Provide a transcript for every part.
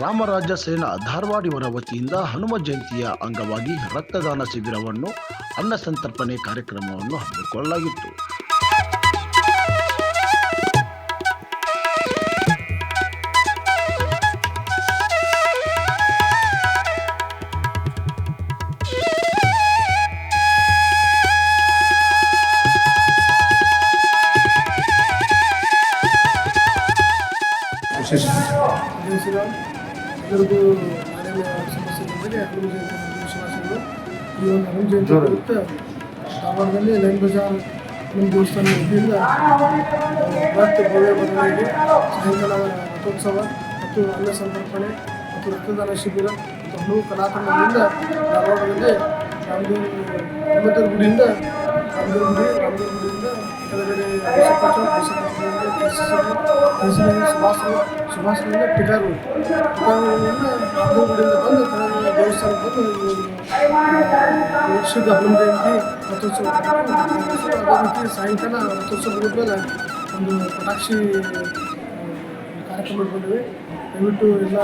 ರಾಮರಾಜ ಸೇನಾ ಧಾರವಾಡ ಇವರ ವತಿಯಿಂದ ಹನುಮ ಜಯಂತಿಯ ಅಂಗವಾಗಿ ರಕ್ತದಾನ ಶಿಬಿರವನ್ನು ಅನ್ನ ಸಂತರ್ಪಣೆ ಕಾರ್ಯಕ್ರಮವನ್ನು ಹಮ್ಮಿಕೊಳ್ಳಲಾಗಿತ್ತು. Thank ದೇಶದ ಎಲ್ಲರಿಗೂ ನಾಡಿನ ಸಮಸ್ಯೆ ಹನುಮ ಜಯಂತಿ ವಿಶ್ವಾಸಗಳು ಈ ಒಂದು ಅರುಣ್ ಜಯಂತಿ. ಪ್ರಯುಕ್ತ ಧಾರವಾಡದಲ್ಲಿ ಲೈನ್ ಬಜಾರ್ ನಮ್ಮ ದೇವಸ್ಥಾನ ವತಿಯಿಂದ ಮತ್ತು ಭವ್ಯ ಬದಲಾಗಿ ಸಾಯಂಕಾಲ ರಥೋತ್ಸವ ಮತ್ತು ಅನ್ನ ಸಂತರ್ಪಣೆ ಮತ್ತು ರಕ್ತದಾನ ಶಿಬಿರ ಮತ್ತು ಹಲವು ಕಲಾತಂಡಗಳಿಂದ ಧಾರವಾಡದಲ್ಲಿ ರಾಮದೇವ್ ಹನುಮಂತರ ಗುಡಿಯಿಂದ ರಾಮದೇವ್ ಗುಡಿ ರಾಮದೇವ್ ಗುಡಿಯಿಂದ ಕೆಳಗಡೆ ಸುಭಾಷ್ ಚಂದ್ರ ರಾಮದೇವ್ ಗುಡಿಯಿಂದ ಬಂದು ಕೆಳಗಡೆ ದೇವಸ್ಥಾನಕ್ಕೆ ಬಂದು ವರ್ಷದ ಹನುಮ ಜಯಂತಿ ರಥೋತ್ಸವ ಅದೇ ರೀತಿ ಸಾಯಂಕಾಲ ರಥೋತ್ಸವ ಮೇಲೆ ಒಂದು ಪಟಾಕ್ಷಿ ಕಾರ್ಯಕ್ರಮ ಇಟ್ಕೊಂಡಿವಿ ದಯವಿಟ್ಟು ಎಲ್ಲ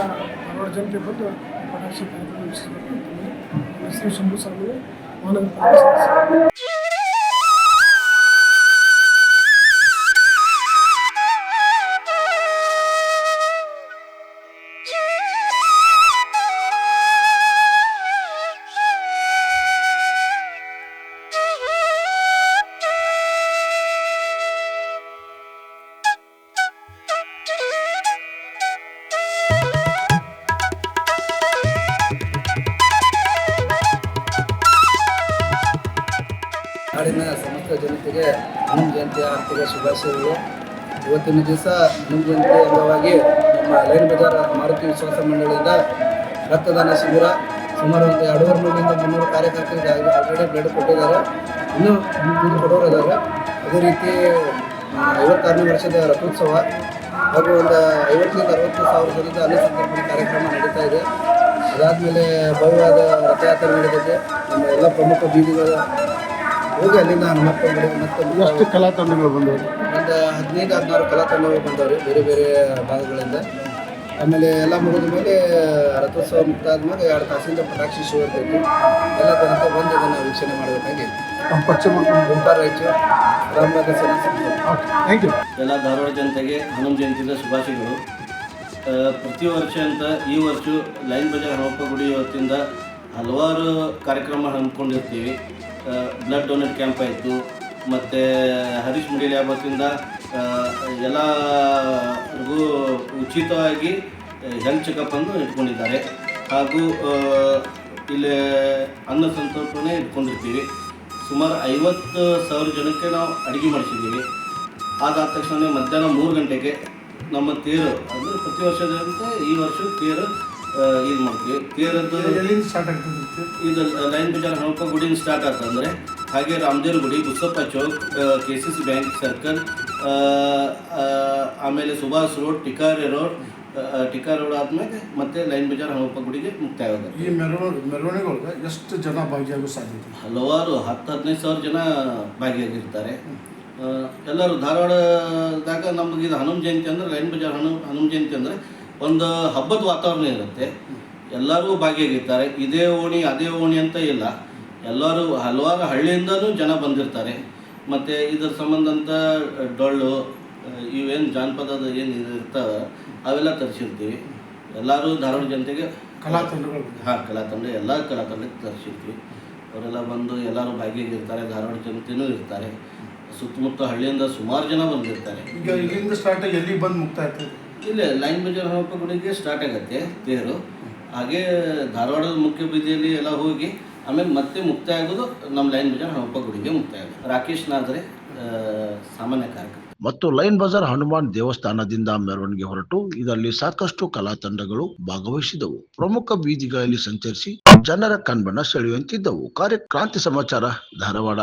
ಹಲವಾರು ಜನತೆ ಬಂದು ಪಟಾಕ್ಷಿ ಕಾರ್ಯಕ್ರಮ ಹೆಸರು ಶಂಭು ಸ್ವಾಮಿ ಮಹಾನಗರ ಜನತೆಗೆ ಹನುಮ ಜಯಂತಿ ಆರ್ಥಿಕ ಶುಭಾಶಯಗಳು. ಇವತ್ತಿನ ದಿವಸ ಹನುಮ ಜಯಂತಿ ಅಂಗವಾಗಿ ನಮ್ಮ ಲೈನ್ ಬಜಾರ್ ಮಾರುತಿ ವಿಶ್ವಾಸ ಮಂಡಳಿಯಿಂದ ರಕ್ತದಾನ ಶಿಬಿರ ಸುಮಾರು ಒಂದು ಎರಡೂವರೆ ನೂರಿಂದ ಮುನ್ನೂರು ಕಾರ್ಯಕರ್ತರಿಗೆ ಆಲ್ರೆಡಿ ಬ್ಲಡ್ ಕೊಟ್ಟಿದ್ದಾರೆ. ಇನ್ನೂ ಮುಂದೆ ಕೊಡೋರು ಇದ್ದಾರೆ ಅದೇ ರೀತಿ ಐವತ್ತಾರನೇ ವರ್ಷದ ರಥೋತ್ಸವ ಹಾಗೂ ಒಂದು ಐವತ್ತರಿಂದ ಅರವತ್ತು ಸಾವಿರ ಜನದ ಅನ್ನ ಸಂತರ್ಪಣೆ ಕಾರ್ಯಕ್ರಮ ನಡೀತಾ ಇದೆ. ಅದಾದಮೇಲೆ ಭವ್ಯವಾದ ರಥಯಾತ್ರೆ ನಡೆದಿದೆ. ನಮ್ಮ ಎಲ್ಲ ಪ್ರಮುಖ ಬೀದಿಗಳ ಹೋಗಿ ಅಲ್ಲಿಂದ ಹನುಮಪ್ಪ ಗುಡಿ ಮತ್ತೆ ಎಷ್ಟು ಕಲಾ ತಂಡಗಳು ಬಂದವರು ಒಂದು ಹದಿನೈದು ಹದಿನಾರು ಕಲಾ ತಂಡಗಳು ಬಂದವರು ಬೇರೆ ಬೇರೆ ಭಾಗಗಳಿಂದ. ಆಮೇಲೆ ಎಲ್ಲ ಮುಗಿದ ಮೇಲೆ ರಥೋತ್ಸವ ಮುಕ್ತಾದ ಮೇಲೆ ಎರಡು ತಾಸಿಂದ ಪಟಾಕ್ಷಿ ಶೋ ಇರ್ತೈತಿ. ಎಲ್ಲ ಜನತೆ ಬಂದು ಇದನ್ನು ವೀಕ್ಷಣೆ ಮಾಡಬೇಕಾಗಿ ರಾಯಚೂರು ರಾಮನಗರ ಸೇನಾ ಥ್ಯಾಂಕ್ ಯು ಎಲ್ಲ ಧಾರವಾಡ ಜನತೆಗೆ ಹನುಮ ಜಯಂತಿಯ ಶುಭಾಶಯಗಳು. ಪ್ರತಿ ವರ್ಷ ಅಂತ ಈ ವರ್ಷ ಲೈನ್ ಬಜಾರ್ ಹನುಮಪ್ಪ ಗುಡಿ ಇವತ್ತಿಂದ ಹಲವಾರು ಕಾರ್ಯಕ್ರಮ ಹಮ್ಮಿಕೊಂಡಿರ್ತೀವಿ. ಬ್ಲಡ್ ಡೊನೇಟ್ ಕ್ಯಾಂಪ್ ಆಯಿತು. ಮತ್ತು ಹರೀಶ್ ಮುಡಿ ಲ್ಯಾಬ್ ವತಿಯಿಂದ ಆ, ಎಲ್ಲರಿಗೂ ಉಚಿತವಾಗಿ ಹೆಲ್ತ್ ಚೆಕಪ್ ಅನ್ನು ಇಟ್ಕೊಂಡಿದ್ದಾರೆ. ಹಾಗೂ ಇಲ್ಲಿ ಅನ್ನ ಸಂತರ್ಪಣೆ ಇಟ್ಕೊಂಡಿರ್ತೀವಿ. ಸುಮಾರು ಐವತ್ತು ಸಾವಿರ ಜನಕ್ಕೆ ನಾವು ಅಡುಗೆ ಮಾಡಿಸಿದ್ದೀವಿ. ಅದಾದ ತಕ್ಷಣ ಮಧ್ಯಾಹ್ನ ಮೂರು ಗಂಟೆಗೆ ನಮ್ಮ ತೇರು ಅಂದರೆ ಪ್ರತಿ ವರ್ಷದಂತೆ ಈ ವರ್ಷ ತೇರು ಇದು ಮಾಡ್ತೀವಿ. ತೇರದ್ದು ಎಲ್ಲಿಂದ ಸ್ಟಾರ್ಟ್ ಆಗ್ತದೆ ಇದು ಲೈನ್ ಬಜಾರ್ ಹಣಪ್ಪ ಗುಡಿಯಿಂದ ಸ್ಟಾರ್ಟ್ ಆಗ್ತಂದರೆ ಹಾಗೆ ರಾಮದೇವ್ರ ಗುಡಿ Busappa Chowk K C C bank circle ಆಮೇಲೆ Subhash road Tikare road Tikari road ಆದಮೇಲೆ ಮತ್ತೆ ಲೈನ್ ಬಜಾರ್ ಹಣಪ್ಪ ಗುಡಿಗೆ ಮುಕ್ತಾಯ ಆಗುತ್ತೆ ಈ ಮೆರವಣಿಗೆ ಮೆರವಣಿಗೆ ಎಷ್ಟು ಜನ ಭಾಗಿಯಾಗೋ ಸಾಧ್ಯತೆ ಹಲವಾರು ಹತ್ತು ಹದಿನೈದು ಸಾವಿರ ಜನ ಭಾಗಿಯಾಗಿರ್ತಾರೆ. ಎಲ್ಲರೂ ಧಾರವಾಡದಾಗ ನಮಗೆ ಇದು ಹನುಮ ಜಯಂತಿ ಅಂದ್ರೆ ಲೈನ್ ಬಜಾರ್ ಹನು ಹನುಮ ಜಯಂತಿ ಅಂದರೆ ಒಂದು ಹಬ್ಬದ ವಾತಾವರಣ ಇರುತ್ತೆ. ಎಲ್ಲರೂ ಭಾಗಿಯಾಗಿರ್ತಾರೆ. ಇದೇ ಓಣಿ ಅದೇ ಓಣಿ ಅಂತ ಇಲ್ಲ. ಎಲ್ಲರೂ ಹಲವಾರು ಹಳ್ಳಿಯಿಂದನೂ ಜನ ಬಂದಿರ್ತಾರೆ. ಮತ್ತು ಇದ್ರ ಸಂಬಂಧಂತ ಡೊಳ್ಳು ಇವೇನು ಜಾನಪದದ ಏನು ಇರ್ತಾವೆ ಅವೆಲ್ಲ ತರಿಸಿರ್ತೀವಿ. ಎಲ್ಲರೂ ಧಾರವಾಡ ಜನತೆಗೆ ಕಲಾ ತಂಡಗಳು. ಹಾಂ ಕಲಾ ತಂಡ ಎಲ್ಲ ಕಲಾ ತಂಡಕ್ಕೆ ತರಿಸಿರ್ತೀವಿ. ಅವರೆಲ್ಲ ಬಂದು ಎಲ್ಲರೂ ಭಾಗಿಯಾಗಿರ್ತಾರೆ. ಧಾರವಾಡ ಜನತೆಯೂ ಇರ್ತಾರೆ. ಸುತ್ತಮುತ್ತ ಹಳ್ಳಿಯಿಂದ ಸುಮಾರು ಜನ ಬಂದಿರ್ತಾರೆ. ಈಗ ಇಲ್ಲಿಂದ ಸ್ಟಾರ್ಟ್ ಎಲ್ಲಿ ಬಂದು ಮುಕ್ತಾಯ ಇಲ್ಲೇ ಲೈನ್ ಬಜಾರ್ ಹನುಮಪ್ಪ ಗುಡಿಗೆ ಸ್ಟಾರ್ಟ್ ಆಗುತ್ತೆ ತೇರು ಹಾಗೆ ಧಾರವಾಡದ ಮುಖ್ಯ ಬೀದಿಯಲ್ಲಿ ಎಲ್ಲ ಹೋಗಿ, ಆಮೇಲೆ ಮತ್ತೆ ಮುಕ್ತಾಯ ಆಗೋದು ನಮ್ಮ ಲೈನ್ ಬಜಾರ್ ಹನುಮಪ್ಪ ಗುಡಿಗೆ ಮುಕ್ತಾಯ ಆಗೋದು ರಾಕೇಶ್ ನಾದ್ರೆ ಸಾಮಾನ್ಯ ಕಾರ್ಯಕ್ರಮ ಮತ್ತು ಲೈನ್ ಬಜಾರ್ ಹನುಮಾನ್ ದೇವಸ್ಥಾನದಿಂದ ಮೆರವಣಿಗೆ ಹೊರಟು, ಇದರಲ್ಲಿ ಸಾಕಷ್ಟು ಕಲಾ ತಂಡಗಳು ಭಾಗವಹಿಸಿದವು. ಪ್ರಮುಖ ಬೀದಿಗಳಲ್ಲಿ ಸಂಚರಿಸಿ ಜನರ ಕಣ್ಬಣ್ಣ ಸೆಳೆಯುವಂತಿದ್ದವು. ಕಾರ್ಯ, ಕ್ರಾಂತಿ ಸಮಾಚಾರ, ಧಾರವಾಡ.